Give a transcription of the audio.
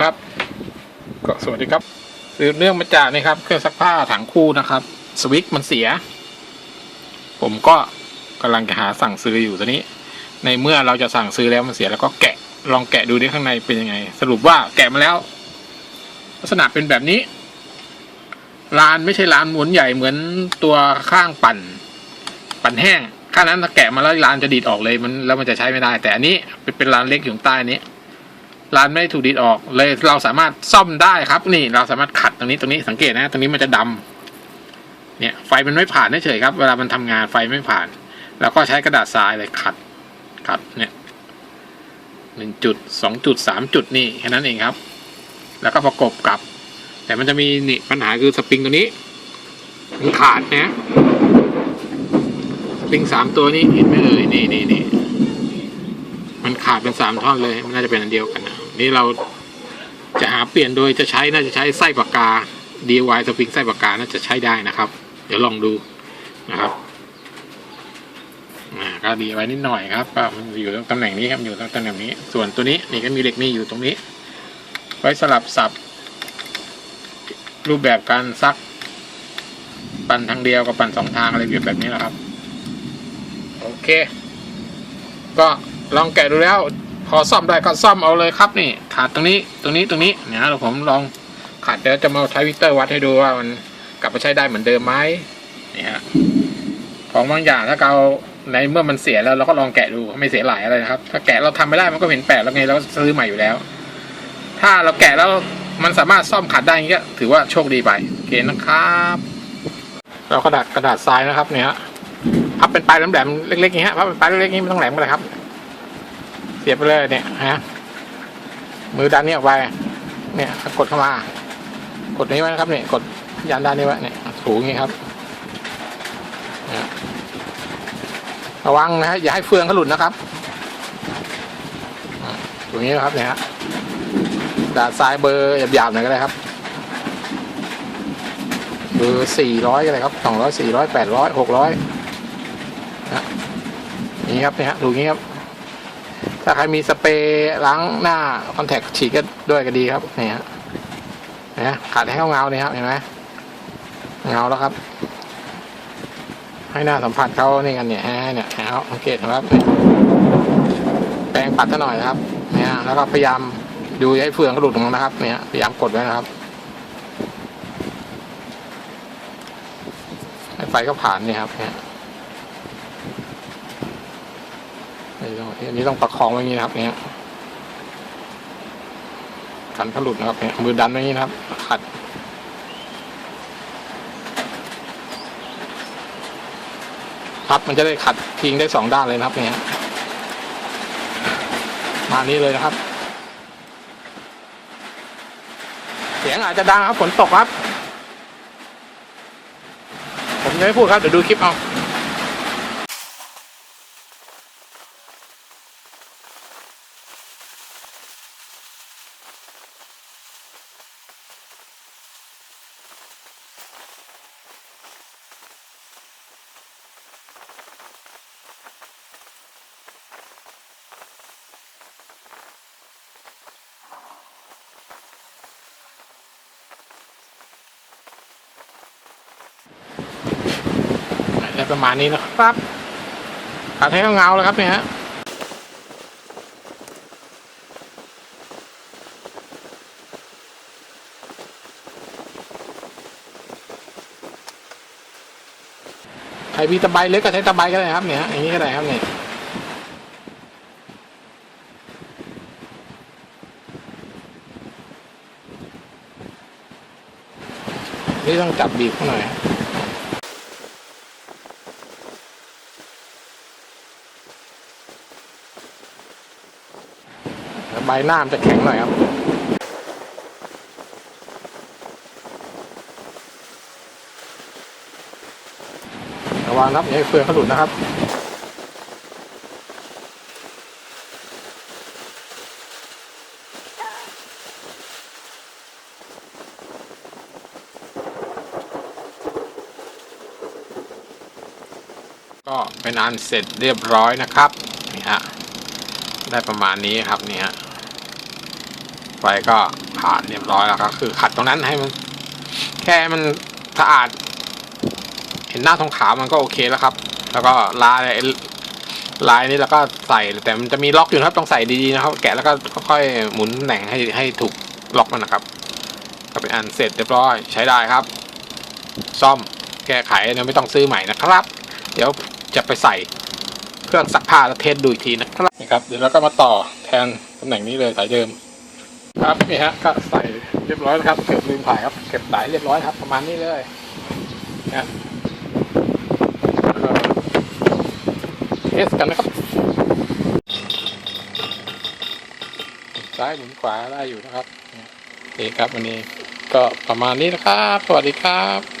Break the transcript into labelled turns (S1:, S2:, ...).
S1: ครับ ก็สวัสดีครับสืบเนื่องมาจากนี่ครับ เครื่องซักผ้าถังคู่นะครับ สวิตช์มันเสีย ผมก็กำลังจะหาสั่งซื้ออยู่ตอนนี้ ในเมื่อเราจะสั่งซื้อแล้วมันเสียแล้วก็แกะลองแกะดูดิข้างในเป็นยังไง สรุปว่าแกะมาแล้ว ลักษณะเป็นแบบนี้ลานไม่ใช่ลานหมุนใหญ่เหมือนตัวข้างปั่น ปั่นแห้งข้างนั้นถ้าแกะมาแล้วลานจะดีดออกเลยมันแล้วมันจะใช้ไม่ได้ แต่อันนี้เป็นเป็นลานเล็กอยู่ใต้นี้ ลานไม่ถูกดีดออกเลยเราสามารถซ่อมได้ครับ นี่เราสามารถขัดตรงนี้ตรงนี้สังเกตนะตรงนี้มันจะดำเนี่ย ไฟมันไม่ผ่านเฉยครับ เวลามันทำงานไฟไม่ผ่าน แล้วก็ใช้กระดาษทรายเลยขัดขัดเนี่ยหนึ่งจุดสองจุดสามจุดนี่แค่นั้นเองครับ แล้วก็ประกบกับ แต่มันจะมีนี่ปัญหาคือสปริงตัวนี้มันขาดนะสปริงสามตัวนี้เห็นไหมเอ่ยนี่นี่นี่มันขาดเป็นสามท่อนเลย มันน่าจะเป็นอันเดียวกันนะ นี่เราจะหาเปลี่ยนโดยจะใช้น่าจะใช้ไส้ปากกา DIY สปริงไส้ปากกาน่าจะใช้ได้นะครับ เดี๋ยวลองดูนะครับอ่าก็ดีไว้นิดหน่อยครับก็มันอยู่ตำแหน่งนี้ครับอยู่ตำแหน่งนี้ ส่วนตัวนี้นี่ก็มีเหล็กนี่อยู่ตรงนี้ ไว้สลับสับ รูปแบบการซัก ปั่นทางเดียวกับปั่นสองทางอะไรแบบนี้แหละครับ โอเค ก็ลองแกะดูแล้ว พอซ่อมได้ก็ซ่อมเอาเลยครับนี่ ขาดตรงนี้ตรงนี้ตรงนี้เนี่ยเราผมลองขาดเดี๋ยวจะมาใช้วิเตอร์วัดให้ดูว่ามันกลับมาใช้ได้เหมือนเดิมไหมนี่ฮะของบางอย่างถ้าเราในเมื่อมันเสียแล้วเราก็ลองแกะดูไม่เสียหลายอะไรนะครับ ถ้าแกะเราทำไม่ได้มันก็เห็นแปลกแล้วไงเราก็ซื้อใหม่อยู่แล้ว ถ้าเราแกะแล้วมันสามารถซ่อมขัดได้อย่างเงี้ยถือว่าโชคดีไปโอเคนะครับ เรากระดาษกระดาษทรายนะครับเนี่ยฮะพับเป็นปลายแหลมๆเล็กๆอย่างเงี้ยพับเป็นปลายเล็กๆอย่างงี้ไม่ต้องแหลมก็ได้ครับ เสียบไปเลยเนี่ยฮะมือดันนี้ออกไปเนี่ยกดเข้ามา กดนี้ไว้นะครับเนี่ยกดยันด้านนี้ไว้เนี่ยถูงงี้ครับระวังนะฮะอย่าให้เฟืองเขาหลุดนะครับอ่างนี้นะครับเนี่ยฮะดาษทรายเบอร์หยาบๆหน่อยก็ได้ครับเบอร์สี่ร้อยก็ได้ครับสองร้อยสี่ร้อยแปดร้อยหกร้อยนะนี่ครับเนี่ยฮะดูงี้ครับ ถ้าใครมีสเปรย์ล้างหน้าคอนแทคฉีดก็ด้วยก็ดีครับนี่ฮะนะขาดให้เขาเงาเนี่ยครับเห็นไหมเงาแล้วครับ ให้หน้าสัมผัสเขานี่กันเนี่ยเนี่ยเอาสังเกตนะครับนี่แปรงปัดซะหน่อยนะครับเนี่ยแล้วก็พยายามดูให้เฟืองเขาหลุดออกมานะครับเนี่ยพยายามกดไว้นะครับให้ไฟก็ผ่านเนี่ยครับเนี่ย นี่ต้องอันนี้ต้องประคองไว้อย่างนี้นะครับ เนี่ยขันเขาหลุดนะครับเนี่ยมือดันไว้อย่างนี้นะครับ ขัดครับมันจะได้ขัดทิ้งได้สองด้านเลยนะครับ เนี่ยมานี้เลยนะครับ เสียงอาจจะดังครับฝนตกครับ ผมจะไม่พูดครับ เดี๋ยวดูคลิปเอา อะไรประมาณนี้นะครับตัดให้เงาๆแล้วครับเนี่ยฮะใครมีตะไบเล็กก็ใช้ตะไบก็ได้ครับเนี่ยฮะอย่างนี้ก็ได้ครับเนี่ยนี่ต้องจับบีบเขาหน่อย ใบหน้ามันจะแข็งหน่อยครับระวังครับอย่าให้เฟืองเขาหลุดนะครับก็เป็นอันเสร็จเรียบร้อยนะครับ นี่ฮะได้ประมาณนี้ครับนี่ยไปก็ผ่านเรียบร้อยแล้วก็คือ ขัดตรงนั้นให้มัน แค่มันสะอาด เห็นหน้าทองขาวมันก็โอเคแล้วครับ แล้วก็ลายลายนี้เราก็ใส่แต่มันจะมีล็อกอยู่นะครับต้องใส่ดีๆนะครับ แกะแล้วก็ค่อยๆหมุนแหน่งให้ให้ถูกล็อกมันนะครับ ก็เป็นอันเสร็จเรียบร้อยใช้ได้ครับ ซ่อมแก้ไขเนี่ยไม่ต้องซื้อใหม่นะครับ เดี๋ยวจะไปใส่ เครื่องซักผ้าแล้วเทสดูอีกทีนะครับนี่ครับ เดี๋ยวเราก็มาต่อแทนตำแหน่งนี้เลยสายเดิม ครับนี่ฮะก็ใส่เรียบร้อยแล้วครับเก็บลืมถ่ายครับเก็บสายเรียบร้อยครับ ประมาณนี้เลยนะเทสกันนะครับซ้ายหมุนขวาได้อยู่นะครับนี่ครับวันนี้ก็ประมาณนี้นะครับ สวัสดีครับ